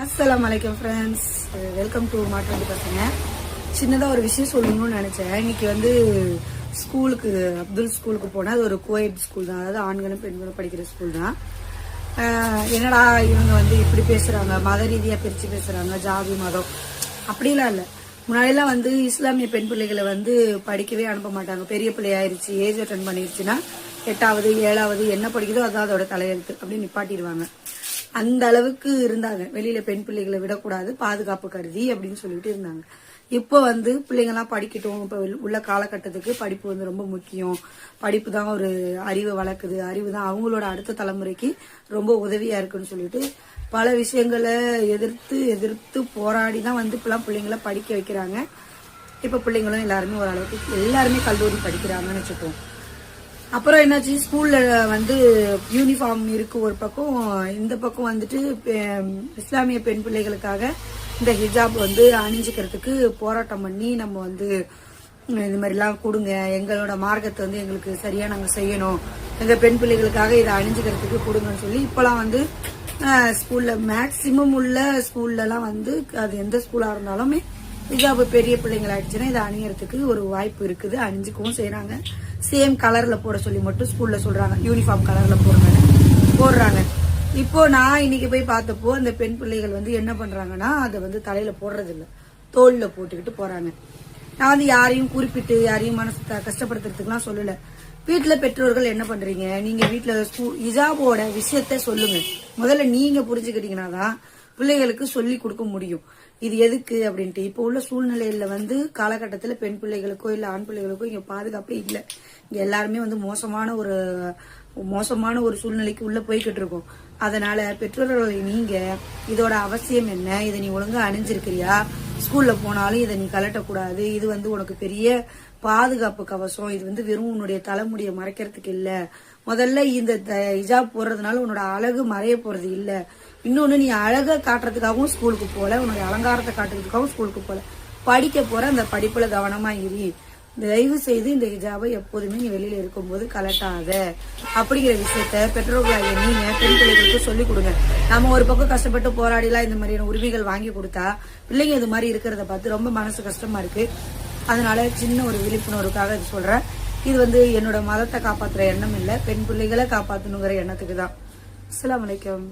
அஸ்லாம் வலைக்கம் friends welcome to மாட்டு பசங்க. சின்னதாக ஒரு விஷயம் சொல்லணும்னு நினச்சேன். இன்னைக்கு வந்து ஸ்கூலுக்கு அப்துல் ஸ்கூலுக்கு போனால் அது ஒரு கோயட் ஸ்கூல் தான். அதாவது ஆண்களும் பெண்களும் படிக்கிற ஸ்கூல் தான். என்னடா இவங்க வந்து இப்படி பேசுகிறாங்க மத ரீதியாக பிரித்து பேசுகிறாங்க ஜாதி மதம். அப்படிலாம் இல்லை. முன்னாடிலாம் வந்து இஸ்லாமிய பெண் பிள்ளைகளை வந்து படிக்கவே அனுப்ப மாட்டாங்க. பெரிய பிள்ளை ஆயிருச்சு ஏஜ் அட்டன் பண்ணிருச்சுன்னா எட்டாவது ஏழாவது என்ன படிக்குதோ அதான் அதோட தலையெழுத்து அப்படின்னு நிப்பாட்டிடுவாங்க. அந்த அளவுக்கு இருந்தாங்க. வெளியில பெண் பிள்ளைகளை விடக்கூடாது பாதுகாப்பு கருதி அப்படின்னு சொல்லிட்டு இருந்தாங்க. இப்போ வந்து பிள்ளைங்கெல்லாம் படிக்கட்டும். இப்போ உள்ள காலகட்டத்துக்கு படிப்பு வந்து ரொம்ப முக்கியம். படிப்பு தான் ஒரு அறிவை வளர்க்குது. அறிவு தான் அவங்களோட அடுத்த தலைமுறைக்கு ரொம்ப உதவியா இருக்குன்னு சொல்லிட்டு பல விஷயங்களை எதிர்த்து எதிர்த்து போராடி தான் வந்து இப்பெல்லாம் பிள்ளைங்கள படிக்க வைக்கிறாங்க. இப்போ பிள்ளைங்களும் எல்லாருமே ஓரளவுக்கு எல்லாருமே கல்லூரி படிக்கிறாங்கன்னு வச்சுக்கோம் அப்புறம் என்னாச்சு? ஸ்கூல்ல வந்து யூனிஃபார்ம் இருக்கு ஒரு பக்கம். இந்த பக்கம் வந்துட்டு பெ- இஸ்லாமிய பெண் பிள்ளைகளுக்காக இந்த ஹிஜாப் வந்து அணிஞ்சுக்கிறதுக்கு போராட்டம் பண்ணி நம்ம வந்து இந்த மாதிரிலாம் கொடுங்க. எங்களோட மார்க்கத்தை வந்து எங்களுக்கு சரியா நாங்க செய்யணும். எங்க பெண் பிள்ளைகளுக்காக இதை அணிஞ்சுக்கிறதுக்கு கொடுங்கன்னு சொல்லி இப்பெல்லாம் வந்து ஸ்கூல்ல மேக்சிமம் உள்ள ஸ்கூல்லலாம் வந்து அது எந்த ஸ்கூலா இருந்தாலுமே ஹிஜாப் பெரிய பிள்ளைங்களாயிடுச்சுன்னா இதை அணியறதுக்கு ஒரு வாய்ப்பு இருக்குது. அணிஞ்சுக்கவும் செய்கிறாங்க சேம் கலர்ல போட சொல்லி மட்டும் ஸ்கூல்ல சொல்றாங்க. யூனிஃபார்ம் கலர்ல போடுறாங்க போடுறாங்க. இப்போ நான் இன்னைக்கு போய் பார்த்தப்போ அந்த பெண் பிள்ளைகள் வந்து என்ன பண்றாங்கன்னா அதை வந்து தலையில போடுறதில்ல. தோல்ல போட்டுக்கிட்டு போறாங்க. நான் வந்து யாரையும் குறிப்பிட்டு யாரையும் மனசு கஷ்டப்படுத்துறதுக்குலாம் சொல்லல. வீட்டுல பெற்றோர்கள் என்ன பண்றீங்க? நீங்க வீட்டுல ஸ்கூ- ஹிஜாபோட விஷயத்த சொல்லுங்க. முதல்ல நீங்க புரிஞ்சுக்கிட்டீங்கன்னா தான் பிள்ளைகளுக்கு சொல்லி கொடுக்க முடியும். இது எதுக்கு அப்படின்ட்டு. இப்போ உள்ள சூழ்நிலையில வந்து காலகட்டத்தில் பெண் பிள்ளைகளுக்கோ இல்லை ஆண் பிள்ளைகளுக்கோ இங்கே பாதுகாப்பே இல்லை. இங்கே எல்லாருமே வந்து மோசமான ஒரு மோசமான ஒரு சூழ்நிலைக்கு உள்ள போய்கிட்டு இருக்கோம். அதனால பெற்றோர்கள் நீங்க இதோட அவசியம் என்ன? இதை நீ ஒழுங்கா அணிஞ்சிருக்கிறியா? ஸ்கூல்ல போனாலும் இதை நீ கலட்டக்கூடாது இது வந்து உனக்கு பெரிய பாதுகாப்பு கவசம். இது வந்து வெறும் உன்னுடைய தலைமுடியை மறைக்கிறதுக்கு இல்லை. முதல்ல இந்த த- ஹிஜாப் போடுறதுனால உன்னோட அழகு மறைய போறது இல்லை. இன்னொன்னு நீ அழகை காட்டுறதுக்காகவும் ஸ்கூலுக்கு போல உன்னுடைய அலங்காரத்தை காட்டுறதுக்காகவும் ஸ்கூலுக்கு போல. படிக்க போற அந்த படிப்புல கவனமா இரு. தயவு செய்து இந்த ஹிஜாபை எப்போதுமே நீ வெளியில இருக்கும்போது கலட்டாத. அப்படிங்கிற விஷயத்த பெற்றோர்களாக நீங்க பெண் பிள்ளைகளுக்கு சொல்லிக் கொடுங்க. நம்ம ஒரு பக்கம் கஷ்டப்பட்டு போராடிலாம் இந்த மாதிரியான உரிமைகள் வாங்கி கொடுத்தா பிள்ளைங்க இது மாதிரி இருக்கிறத பார்த்து ரொம்ப மனசு கஷ்டமா இருக்கு. அதனால சின்ன ஒரு விழிப்புணர்வுக்காக இது சொல்றேன். இது வந்து என்னோட மதத்தை காப்பாத்துற எண்ணம் இல்லை பெண் பிள்ளைகளை காப்பாத்தணுங்கிற எண்ணத்துக்கு தான் அஸ்லாம் வலைக்கம்